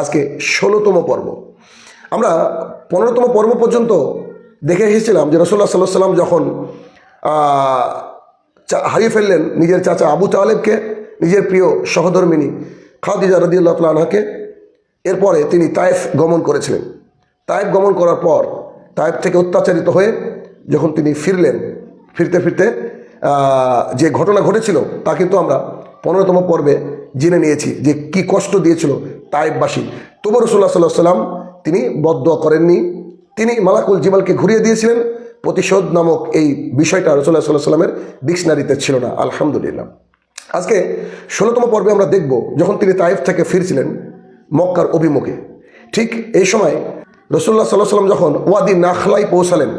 আজকে ষোলোতম পর্ব। আমরা পনেরোতম পর্ব পর্যন্ত দেখে এসেছিলাম যে রসুল্লাহ সাল্লাহ সাল্লাম যখন হারিয়ে ফেললেন নিজের চাচা আবু তালেবকে, নিজের প্রিয় সহধর্মিনী খাদিজা রদিউল্লাহ তালাহাকে এরপরে তিনি তায়েফ গমন করেছিলেন। তায়েফ গমন করার পর তায়েফ থেকে অত্যাচারিত হয়ে যখন তিনি ফিরলেন, ফিরতে ফিরতে যে ঘটনা ঘটেছিল তা কিন্তু আমরা পনেরোতম পর্বে জেনে নিয়েছি যে কি কষ্ট দিয়েছিল তায়েফবাসী তবু রসুল্লাহ সাল্লাহ সাল্লাম তিনি বদয়া করেননি। তিনি মালাকুল জিমালকে ঘুরিয়ে দিয়েছিলেন। প্রতিশোধ নামক এই বিষয়টা রসুল্লাহ সাল্লাহ সাল্লামের ডিকশনারিতে ছিল না, আলহামদুলিল্লাহ। আজকে ষোলোতম পর্বে আমরা দেখব যখন তিনি তাইফ থেকে ফিরছিলেন মক্কার অভিমুখে। ঠিক এই সময় রসুল্লাহ সাল্লাহ সাল্লাম যখন ওয়াদি নাখলাই পৌঁছালেন,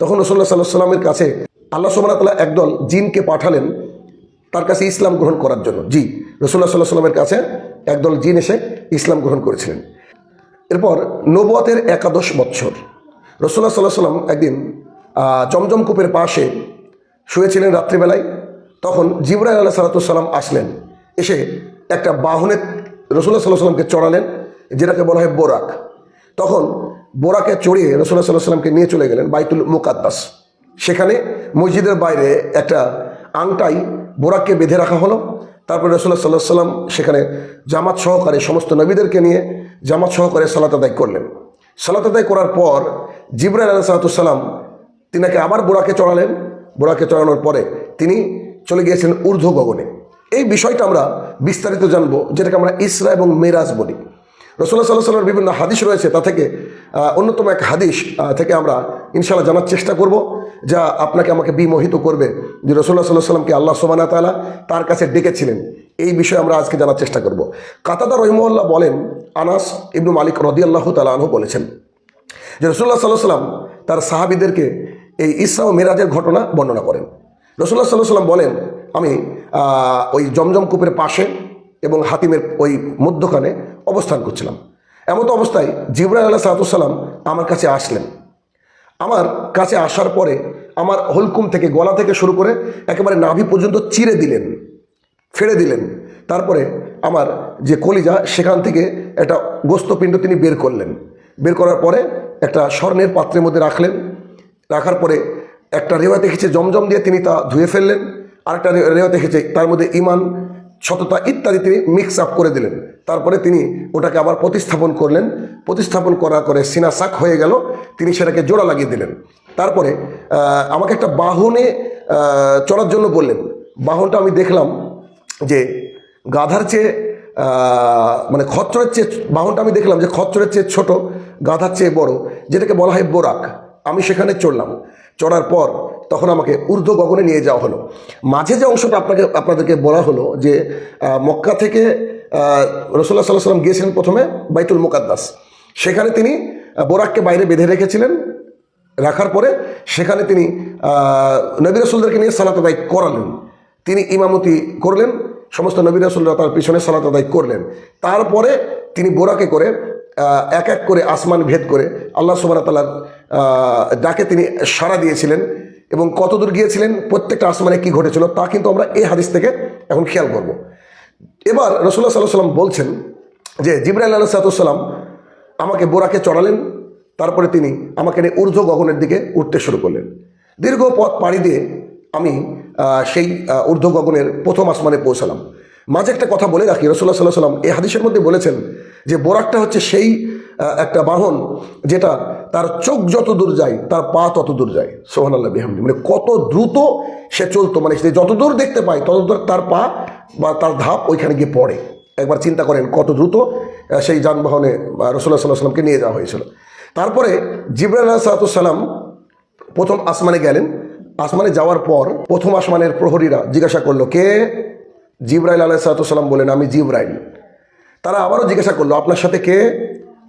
তখন রসুল্লাহ সাল্লাহ সাল্লামের কাছে আল্লাহ সুবাহতাল্লাহ একদল জিনকে পাঠালেন তার কাছে ইসলাম গ্রহণ করার জন্য। জি রসুল্লাহ সাল্লাহ সাল্লামের কাছে একদল জিন এসে ইসলাম গ্রহণ করেছিলেন। এরপর নবুয়াতের একাদশ বৎসর রসুল্লাহ সাল্লাহ সাল্লাম একদিন জমজম কূপের পাশে শুয়েছিলেন রাত্রিবেলায়। তখন জিবরাই আল্লাহ সাল্লাতুসাল্লাম আসলেন, এসে একটা বাহনে রসুল্লাহ সাল্লাহ সাল্লামকে চড়ালেন, যেটাকে বলা হয় বোরাক। তখন বোরাকে চড়িয়ে রসুল্লাহ সাল্লাহ সাল্লামকে নিয়ে চলে গেলেন বাইতুল মুকাদ্দাস। সেখানে মসজিদের বাইরে একটা আংটাই বোরাককে বেঁধে রাখা হলো তারপরে রসুল্লাহ সাল্লাহ সাল্লাম সেখানে জামাত সহকারে সমস্ত নবীদেরকে নিয়ে জামাত সহকারে সালাত আদায় করলেন। সালাত আদায় করার পর জিব্রাইল আলাহ সালাতাম তিনাকে আবার বোরাকে চড়ালেন। বোরাকে চড়ানোর পরে তিনি চলে গিয়েছেন ঊর্ধ্ব গগনে। এই বিষয়টা আমরা বিস্তারিত জানব, যেটাকে আমরা ইসরা এবং মেরাজ বলি। রসুল্লাহ সাল্লাহ সাল্লামের বিভিন্ন হাদিস রয়েছে, তা থেকে অন্যতম এক হাদিস থেকে আমরা ইনশাল্লাহ জানার চেষ্টা করব, যা আপনাকে আমাকে বিমোহিত করবে যে রসুল্লাহ সাল্লাহ সাল্লামকে আল্লাহ সোমানা তালা তার কাছে ডেকেছিলেন। এই বিষয়ে আমরা আজকে জানার চেষ্টা করব। কাতাদা রহিমউল্লাহ বলেন, আনাস ইবনু মালিক রদি আল্লাহ তালা আনহু বলেছেন যে রসুল্লাহ সাল্লাহ সাল্লাম তার সাহাবিদেরকে এই ইসরা ও মেরাজের ঘটনা বর্ণনা করেন। রসুল্লাহ সাল্লাহ সাল্লাম বলেন, আমি ওই জমজম কূপের পাশে এবং হাতিমের ওই মধ্যখানে অবস্থান করছিলাম। এমতো অবস্থায় জিবরাই আল্লাহ সালাতুসাল্লাম আমার কাছে আসলেন। আমার কাছে আসার পরে আমার হলকুম থেকে, গলা থেকে শুরু করে একেবারে নাভি পর্যন্ত চিরে দিলেন ফেড়ে দিলেন। তারপরে আমার যে কলিজা, সেখান থেকে একটা গোস্তপিণ্ড তিনি বের করলেন। বের করার পরে একটা স্বর্ণের পাত্রের মধ্যে রাখলেন। রাখার পরে একটা রেওয়া দেখেছে জমজম দিয়ে তিনি তা ধুয়ে ফেললেন। আরেকটা রেওয়া দেখেছে তার মধ্যে ইমান সততা ইত্যাদি তিনি মিক্স আপ করে দিলেন। তারপরে তিনি ওটাকে আবার প্রতিস্থাপন করলেন। প্রতিস্থাপন করার করে সিনা সাক হয়ে গেল, তিনি সেটাকে জোড়া লাগিয়ে দিলেন। তারপরে আমাকে একটা বাহনে চড়ার জন্য বললেন। বাহনটা আমি দেখলাম যে গাধার চেয়ে মানে খচ্চরের চেয়ে বাহনটা আমি দেখলাম যে খচ্চরের চেয়ে ছোট, গাধার চেয়ে বড়, যেটাকে বলা হয় বোরাক। আমি সেখানে চড়লাম। চড়ার পর তখন আমাকে ঊর্ধ্ব গগনে নিয়ে যাওয়া হলো। মাঝে যে অংশটা আপনাকে, আপনাদেরকে বলা হলো যে মক্কা থেকে রসুল্লাহ সাল্লাহ সাল্লাম গিয়েছিলেন প্রথমে বাইতুল মুকাদ্দাস। সেখানে তিনি বোরাককে বাইরে বেঁধে রেখেছিলেন। রাখার পরে সেখানে তিনি নবী রসুলদেরকে নিয়ে সালাত আদায় করালেন। তিনি ইমামতি করলেন, সমস্ত নবী রসুলরা তার পিছনে সালাত আদায় করলেন। তারপরে তিনি বোরাকে করে এক এক করে আসমান ভেদ করে আল্লাহ সুবাহ তালার ডাকে তিনি সাড়া দিয়েছিলেন এবং কতদূর গিয়েছিলেন, প্রত্যেকটা আসমানে কি ঘটেছিল, তা কিন্তু আমরা এই হাদিস থেকে এখন খেয়াল করব। এবার রসুল্লাহ সাল্লাহ সাল্লাম বলছেন যে, জিবরাইল আল্লাহ সাল্লাম আমাকে বোরাকে চড়ালেন, তারপরে তিনি আমাকে নিয়ে ঊর্ধ্ব গগনের দিকে উঠতে শুরু করলেন। দীর্ঘ পথ পাড়ি দিয়ে আমি সেই ঊর্ধ্ব গগনের প্রথম আসমানে পৌঁছালাম। মাঝে একটা কথা বলে রাখি রসুল্লাহ সাল্লাহ সাল্লাম এই হাদিসের মধ্যে বলেছেন যে, বোরাকটা হচ্ছে সেই একটা বাহন যেটা তার চোখ যত দূর যায়, তার পা তত দূর যায়। সোহান আল্লাহ বিহামদি। মানে কত দ্রুত সে চলতো। মানে সে যত দূর দেখতে পায়, তত দূর তার পা বা তার ধাপ ওইখানে গিয়ে পড়ে। একবার চিন্তা করেন কত দ্রুত সেই যানবাহনে রসুল্লাহ সাল্লাহ সাল্লামকে নিয়ে যাওয়া হয়েছিল। তারপরে জিবরাল সালাতাম প্রথম আসমানে গেলেন। আসমানে যাওয়ার পর প্রথম আসমানের প্রহরীরা জিজ্ঞাসা করল, কে? জিব্রাইল আলাহ সালাতাম বলেন আমি জিব্রাইল। তারা আবারও জিজ্ঞাসা করল, আপনার সাথে কে?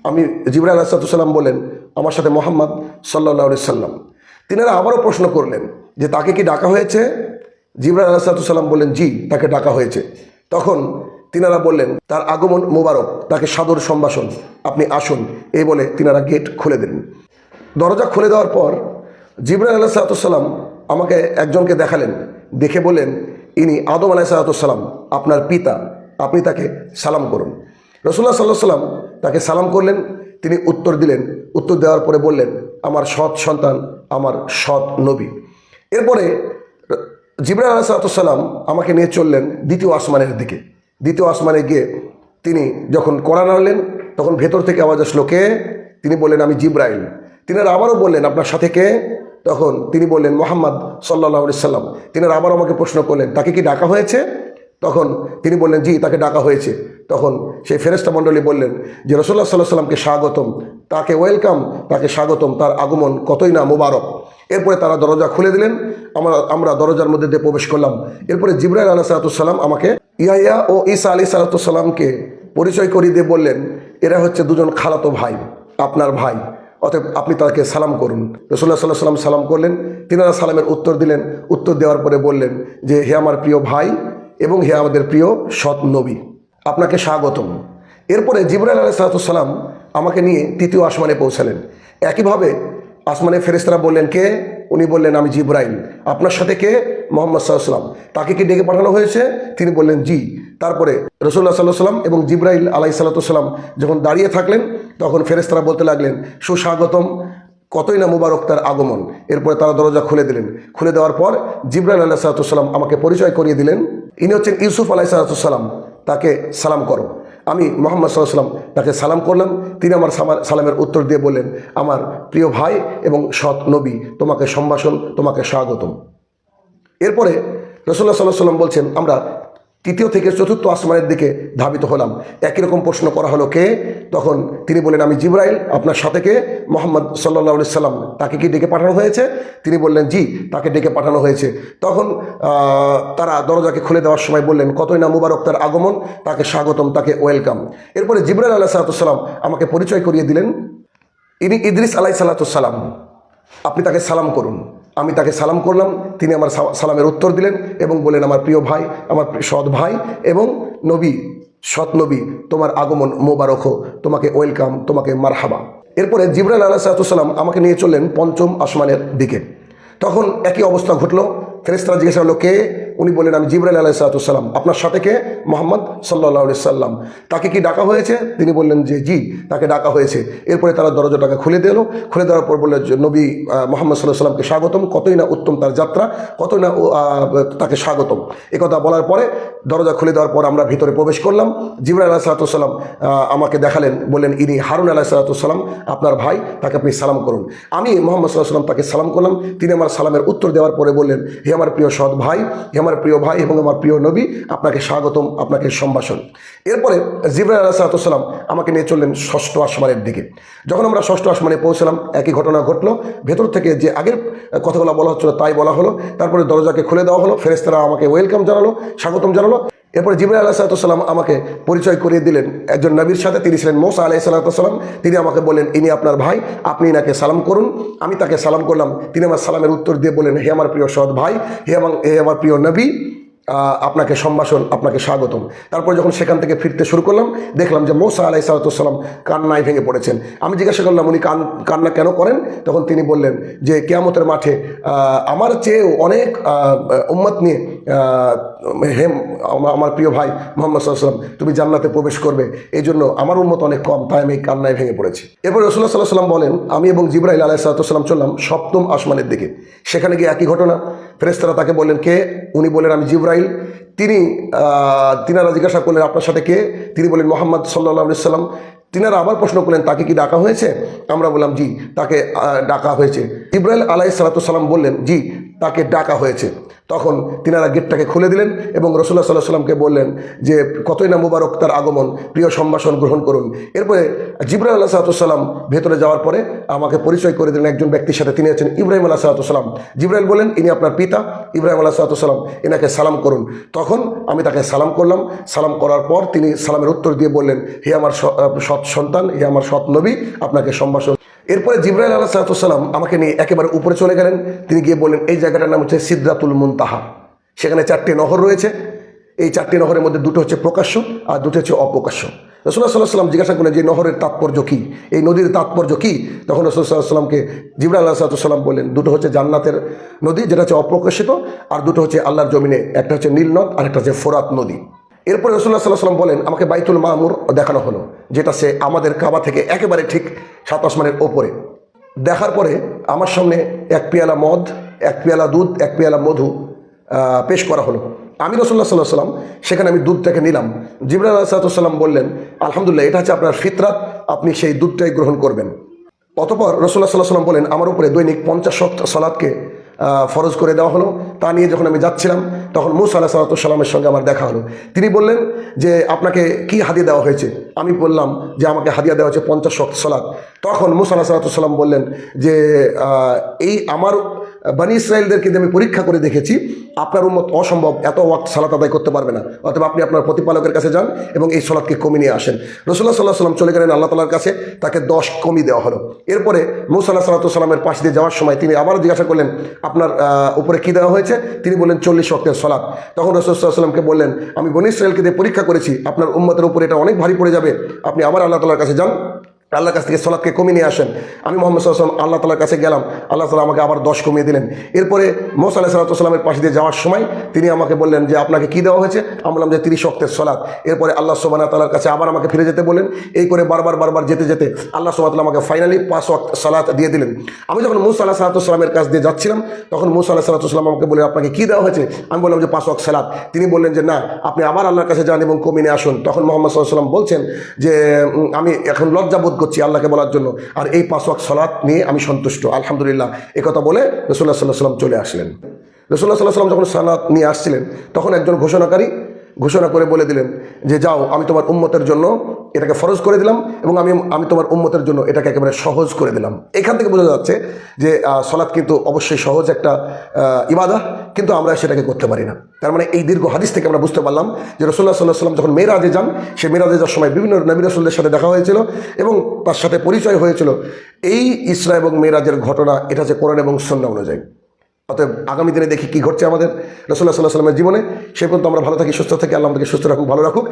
আমি জিব্রাইল আলাহিসাল্লাম বলেন, আমার সাথে মোহাম্মদ সাল্লাহ সাল্লাম। তিনারা আবারও প্রশ্ন করলেন যে, তাকে কি ডাকা হয়েছে? জিব্রাইল আলাহিসাল্লাম বললেন জি, তাকে ডাকা হয়েছে। তখন তিনারা বললেন, তার আগমন মোবারক, তাকে সাদর সম্ভাষণ, আপনি আসুন। এই বলে তিনারা গেট খুলে দিলেন। দরজা খুলে দেওয়ার পর জিবরাল আল্লাহ সালাতাম আমাকে একজনকে দেখালেন, দেখে বললেন, ইনি আদম আলাহ সালাতাম আপনার পিতা, আপনি তাকে সালাম করুন। রসুল্লাহ সাল্লাহ সাল্লাম তাকে সালাম করলেন, তিনি উত্তর দিলেন। উত্তর দেওয়ার পরে বললেন, আমার সৎ সন্তান, আমার সৎ নবী। এরপরে জিবরাল আলাহিসাল্লাম আমাকে নিয়ে চললেন দ্বিতীয় আসমানের দিকে। দ্বিতীয় আসমানে গিয়ে তিনি যখন কড়া নাড়লেন তখন ভেতর থেকে আওয়াজ আসলো, কে? তিনি বললেন, আমি জিব্রাইল। তিনি আবারও বললেন, আপনার সাথে কে? তখন তিনি বললেন, মোহাম্মদ সাল্লাহ সাল্লাম তিনি আবার আমাকে প্রশ্ন করলেন, তাকে কি ডাকা হয়েছে? তখন তিনি বললেন, জি, তাকে ডাকা হয়েছে। তখন সেই ফেরেস্তা মণ্ডলী বললেন যে রসল্লাহ সাল্লাহ সাল্লামকে স্বাগতম। তাকে ওয়েলকাম, তাকে স্বাগতম। তার আগমন কতই না মুবারক। এরপরে তারা দরজা খুলে দিলেন। আমরা আমরা দরজার মধ্যে দিয়ে প্রবেশ করলাম। এরপরে জিব্রাইল আলাহ সালাতুসাল্লাম আমাকে ইয়াইয়া ও ঈসা আলী সালাতুসাল্লামকে পরিচয় করিয়ে দিয়ে বললেন, এরা হচ্ছে দুজন খালাতো ভাই, আপনার ভাই। অতএব আপনি তাকে সালাম করুন। রসুল্লাহ সাল্লাহ সাল্লাম সালাম করলেন। তিনারা সালামের উত্তর দিলেন। উত্তর দেওয়ার পরে বললেন যে, হে আমার প্রিয় ভাই এবং হে আমাদের প্রিয় সৎ নবী, আপনাকে স্বাগতম। এরপরে জিবরাইল আলাহ সালাতাম আমাকে নিয়ে তৃতীয় আসমানে পৌঁছালেন। একইভাবে আসমানে ফেরেস্তারা বললেন, কে? উনি বললেন, আমি জিব্রাইল। আপনার সাথে কে? মোহাম্মদ সাল্লাম তাকে কি ডেকে পাঠানো হয়েছে? তিনি বললেন, জি। তারপরে রসুল্লাহ সাল্লাহ সাল্লাম এবং জিব্রাইল আলাই সাল্লাতাম যখন দাঁড়িয়ে থাকলেন, তখন ফেরেস্তারা বলতে লাগলেন, সুস্বাগতম। কতই না মুবারক তার আগমন। এরপরে তারা দরজা খুলে দিলেন। খুলে দেওয়ার পর জিব্রাইল আল্লাহ সাল্লাম আমাকে পরিচয় করিয়ে দিলেন। ইনি হচ্ছেন ইউসুফ আলাই সাল্লাম তাকে সালাম করো। আমি মোহাম্মদ সাল্লাম তাকে সালাম করলাম। তিনি আমার সালামের উত্তর দিয়ে বললেন, আমার প্রিয় ভাই এবং সৎ নবী, তোমাকে সম্ভাষণ, তোমাকে স্বাগতম। এরপরে রসুল্লাহ সাল্লাহ সাল্লাম বলছেন, আমরা তৃতীয় থেকে চতুর্থ আসমানের দিকে ধাবিত হলাম। একই রকম প্রশ্ন করা হলো কে? তখন তিনি বললেন, আমি জিব্রাইল, আপনার সাথে কে? মোহাম্মদ সাল্লাহ সাল্লাম, তাকে কি ডেকে পাঠানো হয়েছে? তিনি বললেন, জি, তাকে ডেকে পাঠানো হয়েছে। তখন তারা দরজাকে খুলে দেওয়ার সময় বললেন, কতই না মুবারক তার আগমন, তাকে স্বাগতম, তাকে ওয়েলকাম। এরপরে জিব্রাইল আল্লাহ সাল্লাম আমাকে পরিচয় করিয়ে দিলেন। ইনি ইদ্রিস আলাই সাল্লাতুসাল্লাম আপনি তাকে সালাম করুন। আমি তাকে সালাম করলাম, তিনি আমার সালামের উত্তর দিলেন এবং বললেন, আমার প্রিয় ভাই, আমার সৎ ভাই এবং নবী, সৎ নবী, তোমার আগমন মোবারক হো তোমাকে ওয়েলকাম, তোমাকে মারহাবা। এরপরে জিবরাল আল্লাহ সাহাতুসাল্লাম আমাকে নিয়ে চললেন পঞ্চম আসমানের দিকে। তখন একই অবস্থা ঘটল। ফেরেস্তারা জিজ্ঞাসা হলো কে? উনি বললেন, আমি জিবরাইল আলাহ সালাতাম আপনার সাথে কে? মোহাম্মদ সাল্লাহ সাল্লাম তাকে কি ডাকা হয়েছে? তিনি বললেন যে জি, তাকে ডাকা হয়েছে। এরপরে তারা দরজাটাকে খুলে দিল। খুলে দেওয়ার পর বললেন নবী মোহাম্মদ সাল্লাহ সাল্লামকে স্বাগতম। কতই না উত্তম তার যাত্রা, কতই না তাকে স্বাগতম। এ কথা বলার পরে দরজা খুলে দেওয়ার পর আমরা ভিতরে প্রবেশ করলাম। জিবরাইল আলাহ সালাতাম আমাকে দেখালেন, বললেন, ইনি হারুন আলাহ সালাতাম আপনার ভাই, তাকে আপনি সালাম করুন। আমি মোহাম্মদ সাল্লাহ সাল্লাম তাকে সালাম করলাম। তিনি আমার সালামের উত্তর দেওয়ার পরে বললেন, হে আমার প্রিয় সৎ ভাই, হে আমার প্রিয় ভাই এবং আমার প্রিয় নবী, আপনাকে স্বাগতম, আপনাকে সম্ভাষণ। এরপরে জিবরাইল আলাহ সালাতাম আমাকে নিয়ে চললেন ষষ্ঠ আসমানের দিকে। যখন আমরা ষষ্ঠ আসমানে পৌঁছলাম, একই ঘটনা ঘটলো। ভেতর থেকে যে আগের কথাগুলো বলা হচ্ছিল, তাই বলা হলো। তারপরে দরজাকে খুলে দেওয়া হলো। ফেরেস্তারা আমাকে ওয়েলকাম জানালো, স্বাগতম জানালো। এরপরে জিবরাইল আলাহ সাল্লাম আমাকে পরিচয় করিয়ে দিলেন। একজন নবীর সাথে তিনি ছিলেন মোসা আলাহ সাল্লাম তিনি আমাকে বললেন, ইনি আপনার ভাই, আপনি এনাকে সালাম করুন। আমি তাকে সালাম করলাম। তিনি আমার সালামের উত্তর দিয়ে বললেন, হে আমার প্রিয় সৎ ভাই, হে আমার হে আমার প্রিয় নবী আপনাকে সম্ভাষণ, আপনাকে স্বাগতম। তারপর যখন সেখান থেকে ফিরতে শুরু করলাম, দেখলাম যে মৌসা আলাই সালাতাম কান্নায় ভেঙে পড়েছেন। আমি জিজ্ঞাসা করলাম, উনি কান, কান্না কেন করেন? তখন তিনি বললেন যে, কেয়ামতের মাঠে আমার চেয়েও অনেক উম্মত নিয়ে হেম আমার- প্রিয় ভাই মোহাম্মদ সাল্লাম তুমি জান্নাতে প্রবেশ করবে। এই জন্য আমার উন্মত অনেক কম, তাই আমি কান্নায় ভেঙে পড়েছি। এরপর রসুল্লাহ সাল্লাহ সাল্লাম বলেন, আমি এবং জিব্রাইল আলাহ সাল্লাম চললাম সপ্তম আসমানের দিকে। সেখানে গিয়ে একই ঘটনা ফেরেস্তারা তাকে বললেন, কে? উনি বলেন আমি জিব্রাইল। তিনি তিনারা জিজ্ঞাসা করলেন, আপনার সাথে কে? তিনি বলেন মোহাম্মদ সাল্লাহ সাল্লাম তিনারা আবার প্রশ্ন করলেন, তাকে কি ডাকা হয়েছে? আমরা বললাম, জি, তাকে ডাকা হয়েছে। ইব্রাহিল আলাই সালাতাম বললেন, জি তাকে ডাকা হয়েছে। তখন তিনারা গেটটাকে খুলে দিলেন এবং রসুল্লাহ সাল্লাহ সাল্লামকে বললেন যে, কতই না মুবারক তার আগমন, প্রিয় সম্ভাষণ গ্রহণ করুন। এরপরে জিব্রাহ আল্লাহ সাল্লাম ভেতরে যাওয়ার পরে আমাকে পরিচয় করে দিলেন একজন ব্যক্তির সাথে। তিনি আছেন ইব্রাহিম আল্লাহ সাল্লাম জিব্রাইল বলেন ইনি আপনার পিতা, ইব্রাহিম আল্লাহ সাল্লাম এনাকে সালাম করুন। তখন আমি তাকে সালাম করলাম। সালাম করার পর তিনি সালামের উত্তর দিয়ে বললেন, হে আমার সৎ সন্তান, হে আমার সৎ নবী, আপনাকে সম্ভাষণ এরপরে জিব্রাইল আল্লাহ সালাতাম আমাকে নিয়ে একেবারে উপরে চলে গেলেন। তিনি গিয়ে বললেন, এই জায়গাটার নাম হচ্ছে সিদ্ধাতুল মুনতাহা। সেখানে চারটি নহর রয়েছে। এই চারটি নহরের মধ্যে দুটো হচ্ছে প্রকাশ্য আর দুটো হচ্ছে অপ্রকাশ্য। রসুল্লাহ সাল্লাহ সাল্লাম জিজ্ঞাসা করলেন যে নহরের তাৎপর্য কী? এই নদীর তাৎপর্য কী? তখন রসুল্লাহ সাল্লামকে জিবরা আল্লাহ সাল্লাম বললেন, দুটো হচ্ছে জান্নাতের নদী, যেটা হচ্ছে অপ্রকাশিত, আর দুটো হচ্ছে আল্লাহর জমিনে। একটা হচ্ছে নীল নদ, আর একটা হচ্ছে ফোরাত নদী। এরপরে রসুল্লাহ সাল্লাহ সাল্লাম বলেন, আমাকে বাইতুল মামুর দেখানো হলো, যেটা সে আমাদের কাবা থেকে একেবারে ঠিক সাত আসমানের ওপরে। দেখার পরে আমার সামনে এক পেয়ালা মদ, এক পেয়ালা দুধ, এক পেয়ালা মধু পেশ করা হলো। আমি রসুল্লাহ সাল্লাহ সাল্লাম সেখানে আমি দুধটাকে নিলাম। জিবরাল সাল্লাম বললেন, আলহামদুলিল্লাহ, এটা হচ্ছে আপনার ফিতরাত, আপনি সেই দুধটাই গ্রহণ করবেন। অতপর রসুল্লাহ সাল্লাহ সাল্লাম বলেন, আমার উপরে দৈনিক পঞ্চাশ সালাদকে ফরজ করে দেওয়া হলো। তা নিয়ে যখন আমি যাচ্ছিলাম, তখন মুসা আল্লাহ সঙ্গে আমার দেখা হলো। তিনি বললেন যে, আপনাকে কি হাদিয়া দেওয়া হয়েছে? আমি বললাম যে, আমাকে হাদিয়া দেওয়া হয়েছে পঞ্চাশ সলাদ তখন মুসা আল্লাহ সাল্লাম বললেন যে এই আমার বানি ইসরায়েলদেরকে আমি পরীক্ষা করে দেখেছি, আপনার উন্মত অসম্ভব, এত ওয়াক্ত সালাত আদায় করতে পারবে না। অথবা আপনি আপনার প্রতিপালকের কাছে যান এবং এই সলাদকে কমিয়ে নিয়ে আসেন। রসুল্লাহ সাল্লাহ সাল্লাম চলে গেলেন আল্লাহ তালার কাছে, তাকে দশ কমিয়ে দেওয়া হলো। এরপরে মুসাল্লাহ সাল্লাহ সাল্লামের পাশ দিয়ে যাওয়ার সময় তিনি আবারও জিজ্ঞাসা করলেন, আপনার উপরে কী দেওয়া হয়েছে? তিনি বললেন, চল্লিশ ওয়াক্তের সলাদ তখন রসুল্লাহ সাল্লামকে বললেন, আমি বনি ইসরায়েলকে দিয়ে পরীক্ষা করেছি, আপনার উম্মতের উপরে এটা অনেক ভারী পড়ে যাবে। আপনি আবার আল্লাহ তালার কাছে যান। আল্লাহর কাছ থেকে সলাদকে কমিয়ে নিয়ে আসেন। আমি মোহাম্মদ সাল্লাম আল্লাহ তালার কাছে গেলাম। আল্লাহ তালা আমাকে আবার দশ কমিয়ে দিলেন। এরপরে মোসা আলাহ সাল্লামের পাশে দিয়ে যাওয়ার সময় তিনি আমাকে বললেন যে, আপনাকে কি দেওয়া হয়েছে? আমি বললাম যে, তিরিশ অক্তের সলাদ এরপরে আল্লাহ সোবানা তালার কাছে আবার আমাকে ফিরে যেতে বলেন এই করে বারবার বারবার যেতে যেতে আল্লাহ সোবাহ আমাকে ফাইনালি পাঁচ ওয়াক্ত সালাত দিয়ে দিলেন। আমি যখন মুসা আল্লাহ সাল্লামের কাছ দিয়ে যাচ্ছিলাম, তখন মুসা আল্লাহ সাল্লাম আমাকে বলে আপনাকে কি দেওয়া হয়েছে? আমি বললাম যে, পাঁচ ওয়াক্ত সালাত তিনি বললেন যে, না, আপনি আবার আল্লাহর কাছে যান এবং কমিয়ে আসুন। তখন মোহাম্মদ সাল্লাহ সাল্লাম বলছেন যে আমি এখন লজ্জা বোধ করছি আল্লাহকে বলার জন্য। আর এই পাঁচ ওয়াক সলাৎ নিয়ে আমি সন্তুষ্ট। আলহামদুলিল্লাহ একথা বলে রসুল্লাহ সাল্লাহ সাল্লাম চলে আসলেন। রসুল্লাহ সাল্লাহ সাল্লাম যখন সালাত নিয়ে আসছিলেন, তখন একজন ঘোষণাকারী ঘোষণা করে বলে দিলেন যে যাও, আমি তোমার উম্মতের জন্য এটাকে ফরজ করে দিলাম এবং আমি আমি তোমার উম্মতের জন্য এটাকে একেবারে সহজ করে দিলাম। এখান থেকে বোঝা যাচ্ছে যে সলাৎ কিন্তু অবশ্যই সহজ একটা ইবাদা, কিন্তু আমরা সেটাকে করতে পারি না। তার মানে এই দীর্ঘ হাদিস থেকে আমরা বুঝতে পারলাম যে রসুল্লাহ সাল্লাহ সাল্লাম যখন মেয়েরাজে যান, সে মেয়েরাজে যাওয়ার সময় বিভিন্ন নবী রসুলদের সাথে দেখা হয়েছিল এবং তার সাথে পরিচয় হয়েছিল। এই ইসরা এবং মেয়েরাজের ঘটনা, এটা যে কোরআন এবং সন্না অনুযায়ী। অতএব আগামী দিনে দেখি কি ঘটছে আমাদের। রসুল্লাহ সাল্লাহ সাল্লামের জীবনে। সে পর্যন্ত আমরা ভালো থাকি, সুস্থ থাকি, আল্লাহ আমাদেরকে সুস্থ রাখুক, ভালো রাখুক।